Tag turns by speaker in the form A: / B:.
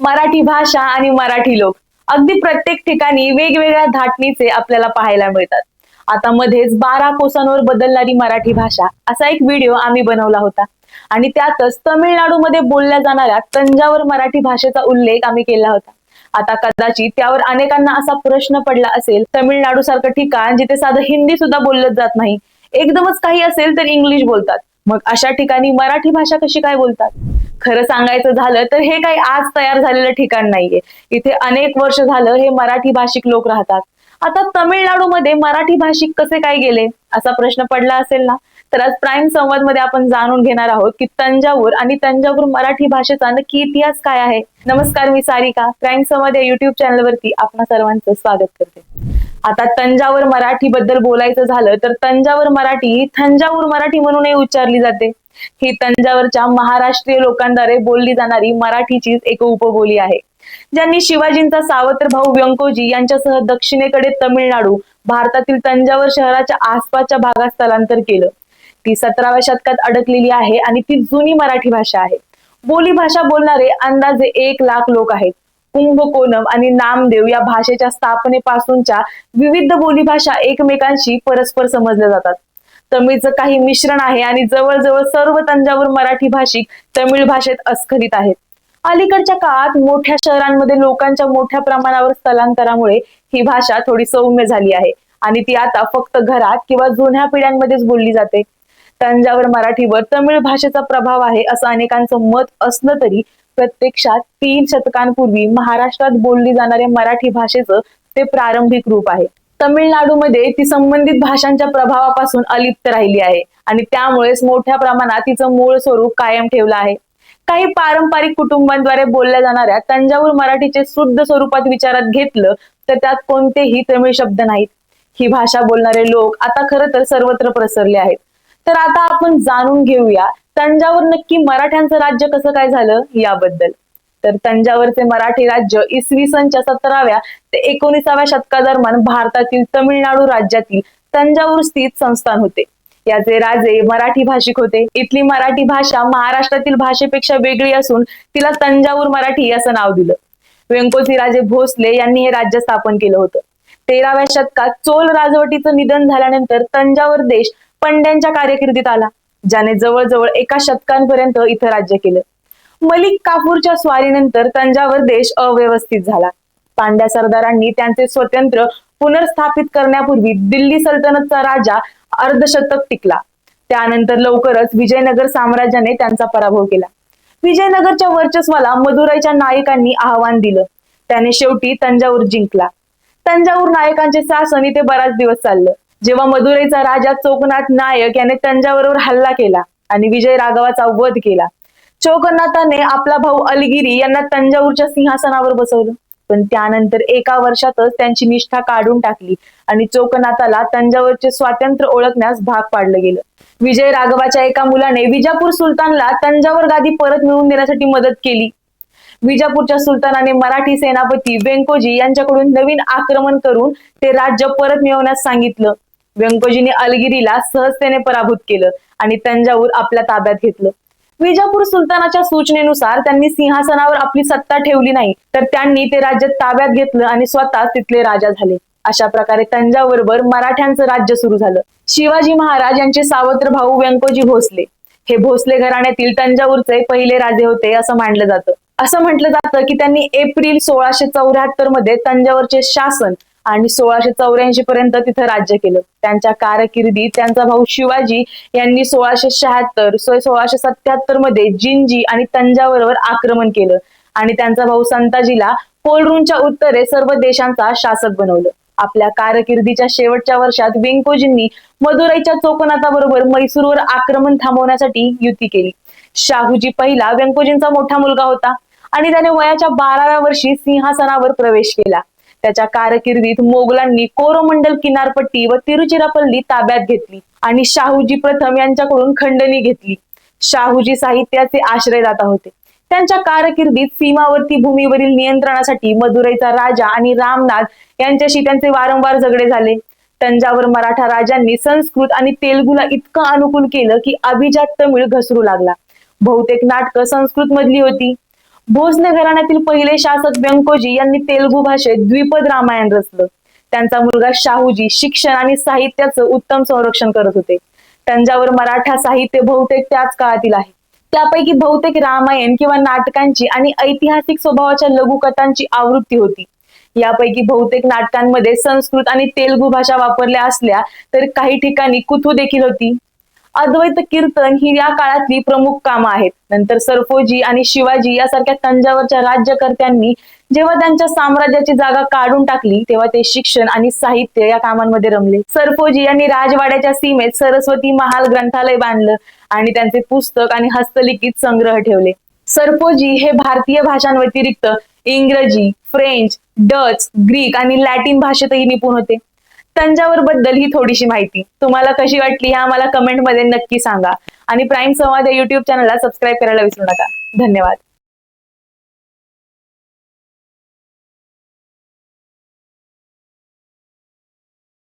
A: मराठी भाषा आणि मराठी लोक. अगदी प्रत्येक ठिकाणी वेगवेगळ्या धाटणीचे आपल्याला पाहायला मिळतात. आता मध्येच बारा कोसांवर बदलणारी मराठी भाषा असा एक व्हिडिओ आम्ही बनवला होता. आणि त्यातच तमिळनाडूमध्ये बोलल्या जाणाऱ्या तंजावर मराठी भाषेचा उल्लेख आम्ही केला होता. आता कदाचित त्यावर अनेकांना असा प्रश्न पडला असेल तमिळनाडू सारखं ठिकाण जिथे साधं हिंदी सुद्धा बोललं जात नाही. एकदमच काही असेल तर इंग्लिश बोलतात. मग अशा ठिकाणी मराठी भाषा कशी काय बोलतात? खरं सांगायचं झालं तर हे काही आज तयार झालेलं ठिकाण नाहीये. इथे अनेक वर्ष झालं हे मराठी भाषिक लोक राहतात. आता तमिळनाडूमध्ये मराठी भाषिक कसे काय गेले? असा प्रश्न पडला असेल ना? तर आज प्राईम संवादमध्ये आपण जाणून घेणार आहोत की तंजावूर आणि तंजावूर मराठी भाषेचा नक्की इतिहास काय आहे? नमस्कार मी सारिका. प्राईम संवाद या युट्यूब चॅनलवरती आपणा सर्वांचं स्वागत करते. आता तंजावर मराठी बद्दल बोलायचं झालं तर तंजावर मराठी ही थंजावूर मराठी म्हणूनही उच्चारली जाते. ही तंजावरच्या महाराष्ट्रीय लोकांद्वारे बोलली जाणारी मराठीचीच एक उपबोली आहे. ज्यांनी शिवाजींचा सावत्र भाऊ व्यंकोजी यांच्यासह दक्षिणेकडे तमिळनाडू भारतातील तंजावर शहराच्या आसपासच्या भागात स्थलांतर केलं. ती सतराव्या शतकात अडकलेली आहे आणि ती जुनी मराठी भाषा आहे. बोली भाषा बोलणारे अंदाजे एक लाख लोक आहेत. कुंभकोणम आणि नामदेव या भाषेच्या स्थापनेपासूनच्या विविध बोलीभाषा एकमेकांशी परस्पर समजल्या जातात. तमिळचं काही मिश्रण आहे आणि जवळजवळ सर्व तंजावर मराठी भाषिक तमिळ भाषेत अस्खलित आहेत. अलीकडच्या काळात मोठ्या शहरांमध्ये लोकांच्या मोठ्या प्रमाणावर स्थलांतरामुळे ही भाषा थोडी सौम्य झाली आहे आणि ती आता फक्त घरात किंवा जुन्या पिढ्यांमध्येच बोलली जाते. तंजावर मराठीवर तमिळ भाषेचा प्रभाव आहे असं अनेकांचं मत असलं तरी प्रत्यक्षात तीन शतकांपूर्वी महाराष्ट्रात बोलली जाणाऱ्या मराठी भाषेचं ते प्रारंभिक रूप आहे. तमिळनाडूमध्ये ती संबंधित भाषांच्या प्रभावापासून अलिप्त राहिली आहे आणि त्यामुळेच मोठ्या प्रमाणात तिचं मूळ स्वरूप कायम ठेवलं आहे. काही पारंपरिक कुटुंबांद्वारे बोलल्या जाणाऱ्या तंजावूर मराठीचे शुद्ध स्वरूपात विचारात घेतलं तर त्यात कोणतेही तमिळ शब्द नाहीत. ही भाषा बोलणारे लोक आता खरं तर सर्वत्र पसरले आहेत. तर आता आपण जाणून घेऊया तंजावर नक्की मराठ्यांचं राज्य कसं काय झालं याबद्दल. तर तंजावरचे मराठी राज्य इसवी सनच्या सतराव्या ते एकोणीसाव्या शतकादरम्यान भारतातील तमिळनाडू राज्यातील तंजावूर स्थित संस्थान होते. याचे राजे मराठी भाषिक होते. इथली मराठी भाषा महाराष्ट्रातील भाषेपेक्षा वेगळी असून तिला तंजावूर मराठी असं नाव दिलं. व्यंकोजी राजे भोसले यांनी हे राज्य स्थापन केलं होतं. तेराव्या शतकात चोल राजवटीचं निधन झाल्यानंतर तंजावर देश पंड्यांच्या कार्यकिर्दीत आला ज्याने जवळजवळ एका शतकांपर्यंत इथं राज्य केलं. मलिक काफूरच्या स्वारीनंतर तंजावर देश अव्यवस्थित झाला. पांड्या सरदारांनी त्यांचे स्वतंत्र पुनर्स्थापित करण्यापूर्वी दिल्ली सल्तनतचा राजा अर्धशतक टिकला. त्यानंतर लवकरच विजयनगर साम्राज्याने त्यांचा पराभव केला. विजयनगरच्या वर्चस्वाला मदुराईच्या नायकांनी आव्हान दिलं. त्याने शेवटी तंजावूर जिंकला. तंजावूर नायकांचे शासन इथे बराच दिवस चाललं. जेव्हा मदुरेचा राजा चोकनाथ नायक याने तंजावरवर हल्ला केला आणि विजय राघवाचा वध केला चोकनाथाने आपला भाऊ अलगिरी यांना तंजावूरच्या सिंहासनावर बसवलं. पण त्यानंतर एका वर्षातच त्यांची निष्ठा काढून टाकली आणि चोकनाथाला तंजावरचे स्वातंत्र्य ओळखण्यास भाग पाडलं गेलं. विजय राघवाच्या एका मुलाने विजापूर सुलतानला तंजावर गादी परत मिळवून देण्यासाठी मदत केली. विजापूरच्या सुलतानाने मराठी सेनापती वेंकोजी यांच्याकडून नवीन आक्रमण करून ते राज्य परत मिळवण्यास सांगितलं. व्यंकोजीने अलगिरीला सहजतेने पराभूत केलं आणि तंजावूर आपल्या ताब्यात घेतलं. विजापूर सुलतानाच्या सूचनेनुसार त्यांनी सिंहासनावर आपली सत्ता ठेवली नाही तर त्यांनी ते राज्य ताब्यात घेतलं आणि स्वतः तिथले राजा झाले. अशा प्रकारे तंजावरवर मराठ्यांचं राज्य सुरू झालं. शिवाजी महाराज यांचे सावत्र भाऊ व्यंकोजी भोसले. हे भोसले घराण्यातील तंजावूरचे पहिले राजे होते असं मानलं जातं. असं म्हटलं जातं की त्यांनी एप्रिल सोळाशे चौऱ्याहत्तरमध्ये तंजावरचे शासन आणि सोळाशे चौऱ्याऐंशी पर्यंत तिथं राज्य केलं. त्यांच्या कारकिर्दीत त्यांचा भाऊ शिवाजी यांनी सोळाशे शहात्तर सोळाशे सत्याहत्तरमध्ये जिंजी आणि तंजावरवर आक्रमण केलं. आणि त्यांचा भाऊ संताजीला कोलरूनच्या उत्तरे सर्व देशांचा शासक बनवलं. आपल्या कारकिर्दीच्या शेवटच्या वर्षात वेंकोजींनी मदुराईच्या चोकनाथाबरोबर मैसूरवर आक्रमण थांबवण्यासाठी युती केली. शाहूजी पहिला व्यंकोजींचा मोठा मुलगा होता आणि त्याने वयाच्या बाराव्या वर्षी सिंहासनावर प्रवेश केला. त्याच्या कारकिर्दीत मोगलांनी कोरोमंडल किनारपट्टी व तिरुचिरापल्ली ताब्यात घेतली आणि शाहूजी प्रथम यांच्याकडून खंडणी घेतली. शाहूजी साहित्याचे आश्रयदाता होते. त्यांच्या कारकिर्दीत सीमावर्ती भूमीवरील नियंत्रणासाठी मदुराईचा राजा आणि रामनाथ यांच्याशी त्यांचे वारंवार झगडे झाले. तंजावर मराठा राजांनी संस्कृत आणि तेलुगूला इतकं अनुकूल केलं की अभिजात तमिळ घसरू लागला. बहुतेक नाटकं संस्कृत मधली होती. भोसले घराण्यातील पहिले शासक व्यंकोजी यांनी तेलुगू भाषेत द्विपद रामायण रचलं. त्यांचा मुलगा शाहूजी शिक्षण आणि साहित्याचं उत्तम संरक्षण करत होते. त्यांच्यावर मराठा साहित्य बहुतेक त्याच काळातील आहे. त्यापैकी बहुतेक रामायण किंवा नाटकांची आणि ऐतिहासिक स्वभावाच्या लघुकथांची आवृत्ती होती. यापैकी बहुतेक नाटकांमध्ये संस्कृत आणि तेलुगू भाषा वापरल्या असल्या तर काही ठिकाणी कुथू देखील होती. अद्वैत कीर्तन ही या काळातली प्रमुख कामं आहेत. नंतर सरफोजी आणि शिवाजी यासारख्या तंजावरच्या राज्यकर्त्यांनी जेव्हा त्यांच्या साम्राज्याची जागा काढून टाकली तेव्हा ते शिक्षण आणि साहित्य या कामांमध्ये रमले. सरफोजी यांनी राजवाड्याच्या सीमेत सरस्वती महाल ग्रंथालय बांधलं आणि त्यांचे पुस्तक आणि हस्तलिखित संग्रह ठेवले. सरफोजी हे भारतीय भाषांव्यतिरिक्त इंग्रजी फ्रेंच डच ग्रीक आणि लॅटिन भाषेतही निपुण होते. तंजावर बद्दल ही थोडीशी माहिती. तुम्हाला कशी वाटली हे आम्हाला कमेंटमध्ये नक्की सांगा. आणि प्राईम संवाद या युट्यूब चॅनलला सबस्क्राईब करायला विसरू नका. धन्यवाद.